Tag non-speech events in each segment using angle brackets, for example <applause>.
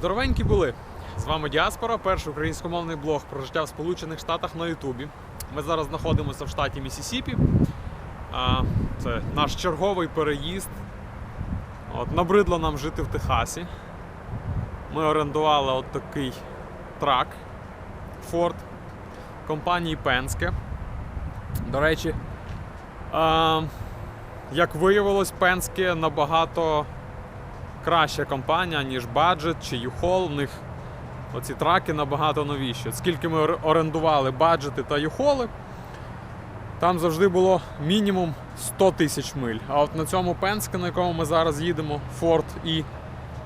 Здоровенькі були! З вами Діаспора, перший українськомовний блог про життя в Сполучених Штатах на Ютубі. Ми зараз знаходимося в штаті Місісіпі. Це наш черговий переїзд. От, набридло нам жити в Техасі. Ми орендували от такий трак Ford компанії Penske. До речі, як виявилось, Penske набагато краща компанія, ніж Budget чи U-Haul. В них оці траки набагато новіші. Скільки ми орендували баджети та юхоли, там завжди було мінімум 100 тисяч миль. А от на цьому Penske, на якому ми зараз їдемо, Ford і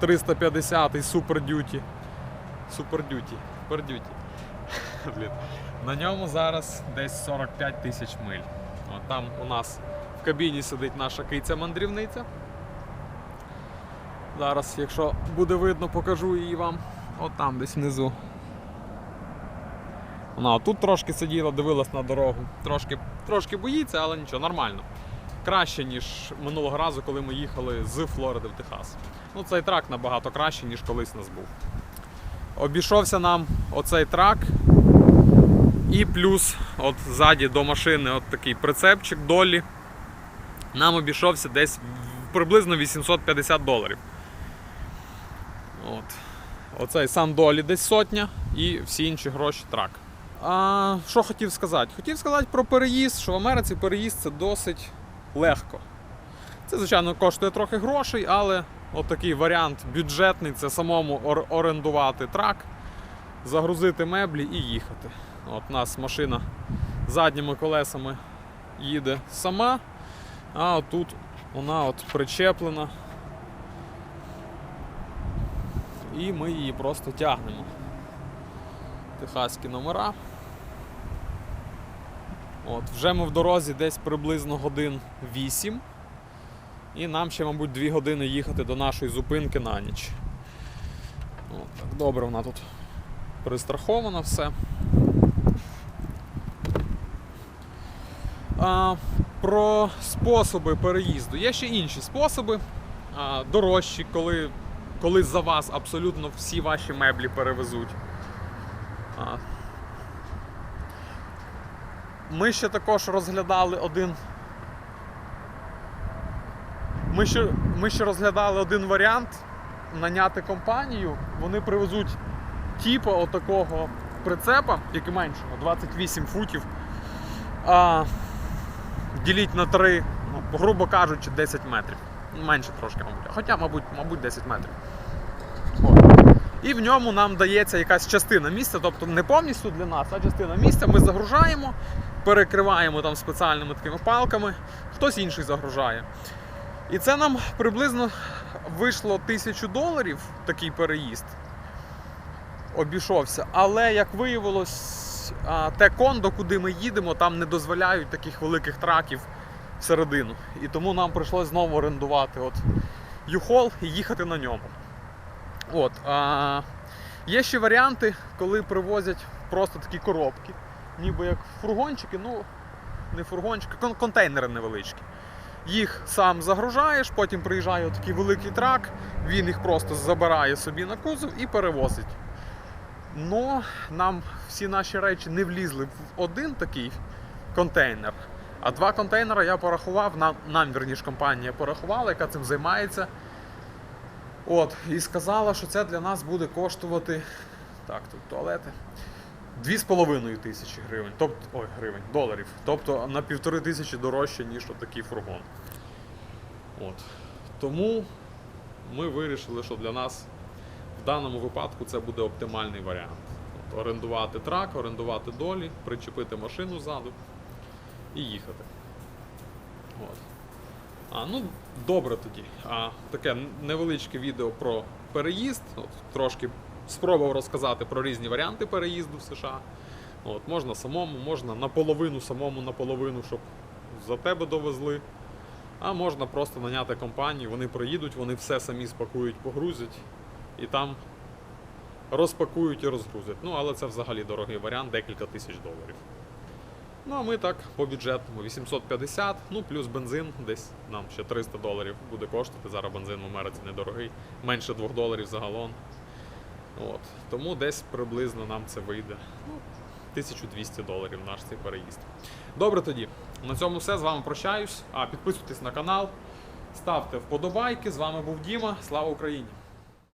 350 Super Duty. Super Duty. Super Duty. <laughs> Блін. На ньому зараз десь 45 тисяч миль. От там у нас в кабіні сидить наша киця-мандрівниця. Зараз, якщо буде видно, покажу її вам. От там десь внизу. Вона тут трошки сиділа, дивилась на дорогу. Tрошки, трошки боїться, але нічого, нормально. Краще, ніж минулого разу, коли ми їхали з Флориди в Техас. Ну, цей трак набагато краще, ніж колись нас був. Обійшовся нам оцей трак. І плюс от ззаді до машини от такий прицепчик долі. Нам обійшовся десь приблизно 850 доларів. От. Оцей сам долі десь сотня і всі інші гроші трак. А, що хотів сказати? Хотів сказати про переїзд, що в Америці переїзд це досить легко. Це, звичайно, коштує трохи грошей, але от такий варіант бюджетний це самому ор- орендувати трак, загрузити меблі і їхати. От у нас машина задніми колесами їде сама, а отут вона от причеплена. І ми її просто тягнемо. Техаські номера. От, вже ми в дорозі десь приблизно годин 8. І нам ще, мабуть, 2 години їхати до нашої зупинки на ніч. От, так, добре, вона тут перестрахована все. А, про способи переїзду. Є ще інші способи, а, дорожчі, коли, коли за вас абсолютно всі ваші меблі перевезуть. Ми ще також розглядали один. Ми ще, ми ще розглядали один варіант наняти компанію. Вони привезуть типу отакого прицепа, який меншого, 28 футів. А, діліть на 3, ну, грубо кажучи, 10 метрів. Менше трошки, мабуть. Хоча, мабуть, мабуть, 10 метрів. От. І в ньому нам дається якась частина місця, тобто не повністю для нас, а частина місця. Ми загружаємо, перекриваємо там спеціальними такими палками, хтось інший загружає. І це нам приблизно вийшло тисячу доларів такий переїзд. Обійшовся. Але як виявилось, те кондо, куди ми їдемо, там не дозволяють таких великих траків всередину. І тому нам прийшлось знову орендувати от юхол і їхати на ньому. От, а, є ще варіанти, коли привозять просто такі коробки, ніби як фургончики, ну не фургончики, кон- контейнери невеличкі. Їх сам загружаєш, потім приїжджає такий великий трак, він їх просто забирає собі на кузов і перевозить. Но нам всі наші речі не влізли в один такий контейнер. А два контейнери я порахував, нам, нам верніше компанія порахувала, яка цим займається. От, і сказала, що це для нас буде коштувати. Так, тут туалети. 2,5 тисячі гривень. Тобто, ой, гривень, доларів. Тобто на півтори тисячі дорожче, ніж такий фургон. От. Тому ми вирішили, що для нас в даному випадку це буде оптимальний варіант. От, орендувати трак, орендувати долі, причепити машину ззаду і їхати. От. А, ну, добре тоді. А, таке невеличке відео про переїзд. От, трошки спробував розказати про різні варіанти переїзду в США. От, можна самому, можна наполовину самому, наполовину, щоб за тебе довезли. А можна просто наняти компанію, вони приїдуть, вони все самі спакують, погрузять і там розпакують і розгрузять. Ну, але це взагалі дорогий варіант, декілька тисяч доларів. Ну, а ми так по бюджетному 850, ну плюс бензин, десь нам ще 300 доларів буде коштувати. Зараз бензин в Америці недорогий, менше 2 доларів за галон. От. Тому десь приблизно нам це вийде. Ну, 1200 доларів наш цей переїзд. Добре тоді. На цьому все. З вами прощаюсь. А підписуйтесь на канал, ставте вподобайки. З вами був Діма. Слава Україні!